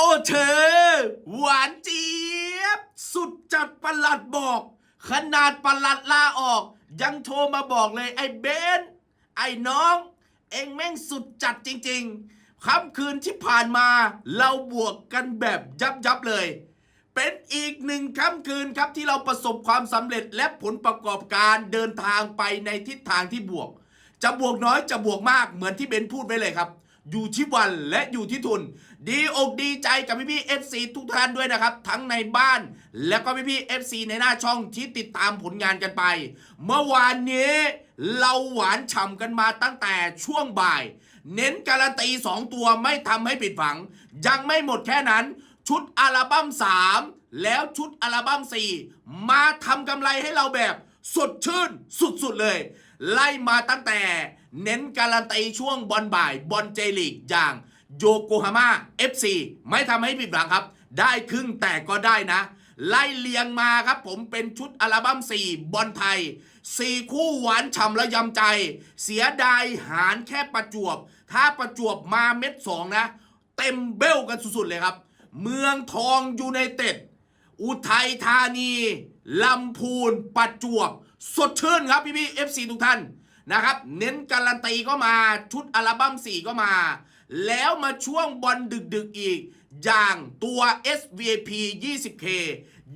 โอ้เธอ หวานเจี๊ยบ สุดจัดประหลัดบอก ขนาดประหลัดลาออก ยังโทรมาบอกเลยไอ้เบนไอ้น้อง เอ็งแม่งสุดจัดจริงๆค่ำคืนที่ผ่านมาเราบวกกันแบบยับยับๆเลย เป็นอีกหนึ่งค่ำคืนครับที่เราประสบความสำเร็จและผลประกอบการเดินทางไปในทิศทางที่บวก จะบวกน้อยจะบวกมากเหมือนที่เบนพูดไว้เลยครับ อยู่ที่วันและอยู่ที่ทุน ดีอกดีใจกับพี่พี่เอฟซีทุกท่านด้วยนะครับ ทั้งในบ้าน และก็พี่พี่เอฟซีในหน้าช่องที่ติดตามผลงานกันไป เมื่อวานนี้เราหวานฉ่ำกันมาตั้งแต่ช่วงบ่าย เน้นการันตี 2 ตัวไม่ทำให้ผิดหวัง ยังไม่หมดแค่นั้น ชุดอัลบั้ม 3 แล้วชุดอัลบั้ม 4 มาทำกำไรให้เราแบบ สดชื่นสุดๆเลย ไล่มาตั้งแต่ เน้นการันตีช่วงบอลบ่ายบอลเจลีกอย่างโยโกฮาม่า FC ไม่ทำให้ผิดหวังครับ ได้ครึ่งแต่ก็ได้นะ ไล่เลียงมาครับผมเป็นชุดอัลบั้ม 4 บอลไทย 4 คู่หวานฉ่ำและยำใจ เสียดายหารแค่ประจวบ ถ้าประจวบมาเม็ด 2 นะ เต็มเบ้วกันสุดๆเลยครับ เมืองทองยูไนเต็ด อุทัยธานีลำพูนประจวบ สดชื่นครับพี่พี่เอฟซีทุกท่านนะครับ เน้นการันตีก็มาชุดอัลบั้ม4 ก็มา แล้วมาช่วงบอลดึกๆอีก อย่างตัว SVP 20K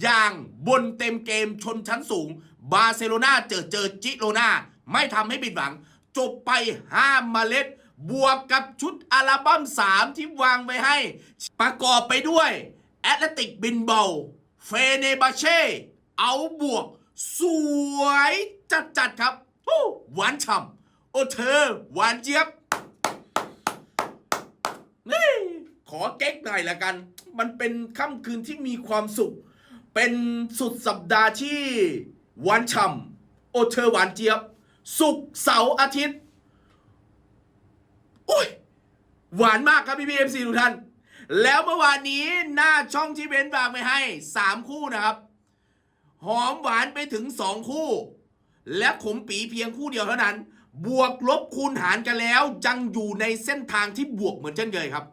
อย่างบนเต็มเกมชนชั้นสูง บาร์เซโลนาเจอเจอจิโรนาไม่ทำให้ผิดหวัง จบไป5เมล็ด บวกกับชุดอัลบั้ม3 ที่วางไว้ให้ ประกอบไปด้วยแอตเลติกบินเบา เฟเนบาเช่เอาบวก สวยจัดๆครับหวานฉ่ำโอ้เธอ หวานเจี๊ยบนี่ขอเก๊กหน่อยละกัน มันเป็นค่ำคืนที่มีความสุข เป็นสุดสัปดาห์ที่หวานฉ่ำโอเธอหวานเจี๊ยบ สุกเสาร์อาทิตย์ โอ้ย หวานมากครับพี่พีเอ็มซีทุกท่าน แล้วเมื่อวานนี้หน้าช่องที่เบนวางไว้ให้ 3 คู่นะครับ หอมหวานไปถึง 2 คู่ และขมปีเพียงคู่เดียวเท่านั้น บวกลบคูณหารกันแล้วยังอยู่ในเส้นทางที่บวกเหมือนเช่นเคยครับ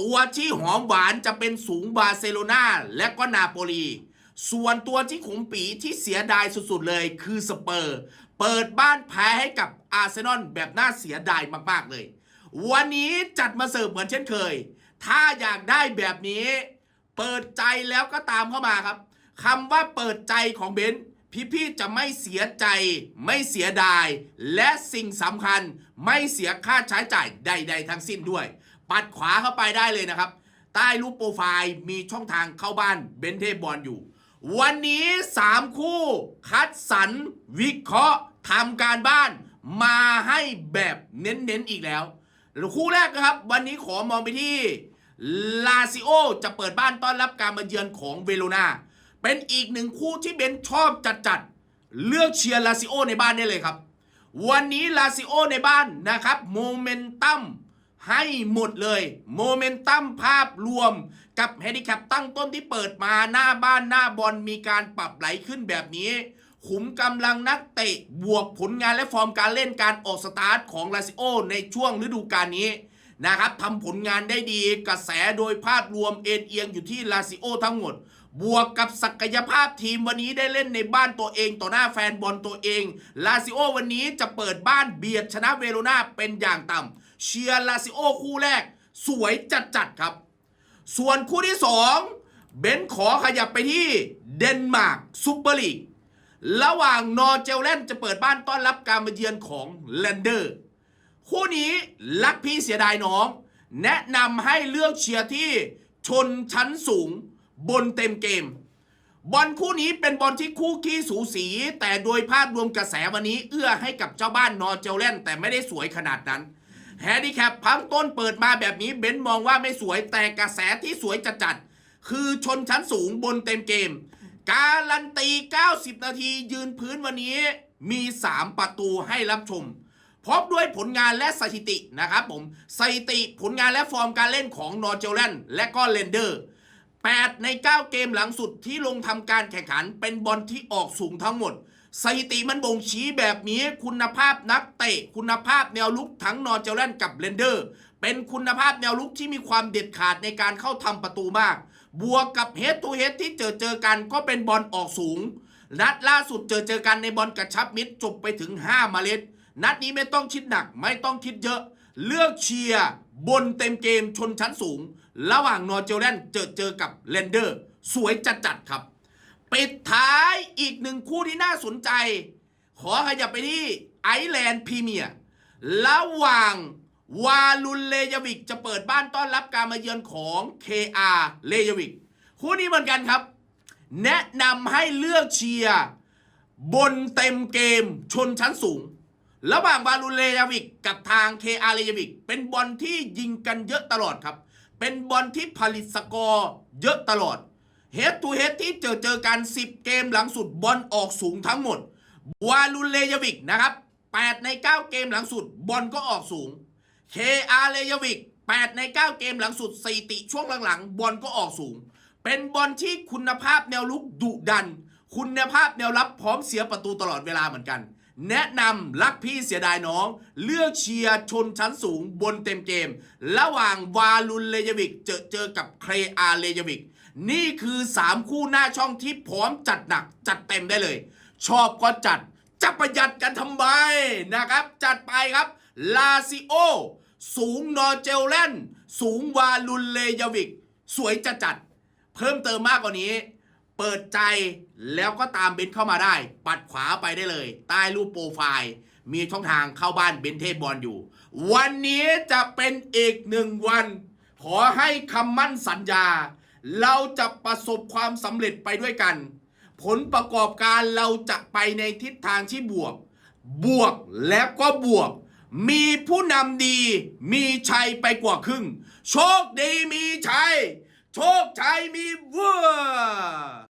ตัวที่หอมหวานจะเป็นสูงบาร์เซโลนาและก็นาโปลีส่วนตัวที่ขมปีที่เสียดายสุดๆเลยคือสเปอร์ เปิดบ้านแพ้ให้กับอาร์เซนอลแบบน่าเสียดายมากๆเลย วันนี้จัดมาเสิร์ฟเหมือนเช่นเคย ถ้าอยากได้แบบนี้ เปิดใจแล้วก็ตามเข้ามาครับคำว่าเปิดใจของเบนซ์พี่ๆจะไม่เสียใจ ไม่เสียดาย และสิ่งสำคัญไม่เสียค่าใช้จ่ายใด ๆ ทั้งสิ้นด้วย ปัดขวาเข้าไปได้เลยนะครับ ใต้รูปโปรไฟล์มีช่องทางเข้าบ้านเบนเทพบอลอยู่ วันนี้ 3 คู่ คัดสรรวิเคราะห์ทำการบ้าน มาให้แบบเน้นๆอีกแล้วคู่แรกนะครับ วันนี้ขอมองไปที่ ลาซิโอจะเปิดบ้านต้อนรับการมาเยือนของเวโรนาเป็นอีกหนึ่งคู่ที่เบนชอบจัดๆ เลือกเชียร์ลาซิโอในบ้านได้เลยครับ วันนี้ลาซิโอในบ้านนะครับโมเมนตัมให้หมดเลยโมเมนตัมภาพรวมกับเฮนดิแคปตั้งต้นที่เปิดมาหน้าบ้านหน้าบอลมีการปรับไหลขึ้นแบบนี้ ขุมกำลังนักเตะบวกผลงานและฟอร์มการเล่นการออกสตาร์ทของลาซิโอในช่วงฤดูกาลนี้ นะครับทำผลงานได้ดีกระแสโดยภาพรวมเอ็นเอียงอยู่ที่ลาซิโอทั้งหมด บวกกับศักยภาพทีมวันนี้ได้เล่นในบ้านตัวเอง ต่อหน้าแฟนบอลตัวเอง ลาซิโอวันนี้จะเปิดบ้านเบียดชนะเวโรนาเป็นอย่างต่ำเชียร์ลาซิโอคู่แรก สวยจัดๆครับ ส่วนคู่ที่ 2 เบนขอขยับไปที่เดนมาร์กซูเปอร์ลีกระหว่างนอร์เจลแลนด์จะเปิดบ้านต้อนรับการมาเยือนของแลนเดอร์ คู่นี้รักพี่เสียดายน้อง แนะนำให้เลือกเชียร์ที่ชนชั้นสูงบนเต็มเกม บอลคู่นี้เป็นบอลที่คู่ขี้สูสี แต่โดยภาพรวมกระแสวันนี้ เอื้อให้กับเจ้าบ้านนอร์เจลแลนด์แต่ไม่ได้สวยขนาดนั้นแฮนดิแคปพังต้นเปิดมาแบบนี้เบนมองว่าไม่สวยแต่กระแสที่สวยจัดๆคือชนชั้นสูงบนเต็มเกม การันตี 90 นาทียืนพื้นวันนี้มี 3 ประตูให้รับชม พบด้วยผลงานและสถิตินะครับผมสถิติผลงานและฟอร์มการเล่นของนอร์เจลแลนด์และก็เลนเดอร์ 8 ใน 9 เกมหลังสุดที่ลงทำการแข่งขันเป็นบอลที่ออกสูงทั้งหมดสถิติมันบ่งชี้แบบนี้คุณภาพนักเตะ คุณภาพแนวลุกทั้งนอร์เจลแลนด์กับเลนเดอร์ เป็นคุณภาพแนวลุกที่มีความเด็ดขาดในการเข้าทำประตูมาก บวกกับเฮด t ูเฮดที่เจอเจอกันก็เป็นบอลออกสูง นัดล่าสุดเจอเจอกันในบอลกระชับมิตรจบไปถึง 5 เมล็ด นัดนี้ไม่ต้องคิดหนักไม่ต้องคิดเยอะ เลือกเชียร์บนเต็มเกมชนชั้นสูง ระหว่างนอร์เจลแลนด์เจอเจอกับเลนเดอร์ สวยจัดจัดครับ ปิดท้ายอีกหนึ่งคู่ที่น่าสนใจ ขอขยับไปที่ไอร์แลนด์พรีเมียร์ระหว่างวาลุนเลยวิกจะเปิดบ้านต้อนรับการมาเยือนของ KR เลยวิกคู่นี้เหมือนกันครับ แนะนำให้เลือกเชียร์บนเต็มเกมชนชั้นสูง ระหว่างวาลุนเลยาวิกกับทาง KR เลยาวิกเป็นบอลที่ยิงกันเยอะตลอดครับ เป็นบอลที่ผลิตสกอร์เยอะตลอดเฮดทูเฮดที่เจอเจอกัน 10 เกมหลังสุดบอลออกสูงทั้งหมดวาลุนเลยาวิกนะครับ 8 ใน 9 เกมหลังสุดบอลก็ออกสูง KR เลยาวิก8ใน 9 เกมหลังสุดสติช่วงหลังๆ บอลก็ออกสูง เป็นบอลที่คุณภาพแนวลุกดุดัน คุณภาพแนวรับพร้อมเสียประตูตลอดเวลาเหมือนกัน แนะนำรักพี่เสียดายน้อง เลือกเชียร์ชนชั้นสูงบนเต็มเกม ระหว่างวาลุนเลยวิกเจอเจอกับเคอาเลยวิก นี่คือ 3 คู่หน้าช่องที่พร้อมจัดหนักจัดเต็มได้เลย ชอบก็จัด จะประหยัดกันทำไมนะครับ จัดไปครับลาซิโอสูงนอร์เจลแลนด์สูงวาลุนเลยวิก สวยจะจัด เพิ่มเติมมากกว่านี้ เปิดใจแล้วก็ตามเบนเข้ามาได้ ปัดขวาไปได้เลย ใต้รูปโปรไฟล์ มีช่องทางเข้าบ้านเบนเทพบอลอยู่ วันนี้จะเป็นอีกหนึ่งวัน ขอให้คำมั่นสัญญา เราจะประสบความสำเร็จไปด้วยกัน ผลประกอบการเราจะไปในทิศทางที่บวก บวกแล้วก็บวก มีผู้นำดี มีชัยไปกว่าครึ่ง โชคดีมีชัยโชคชัยมีเวอร์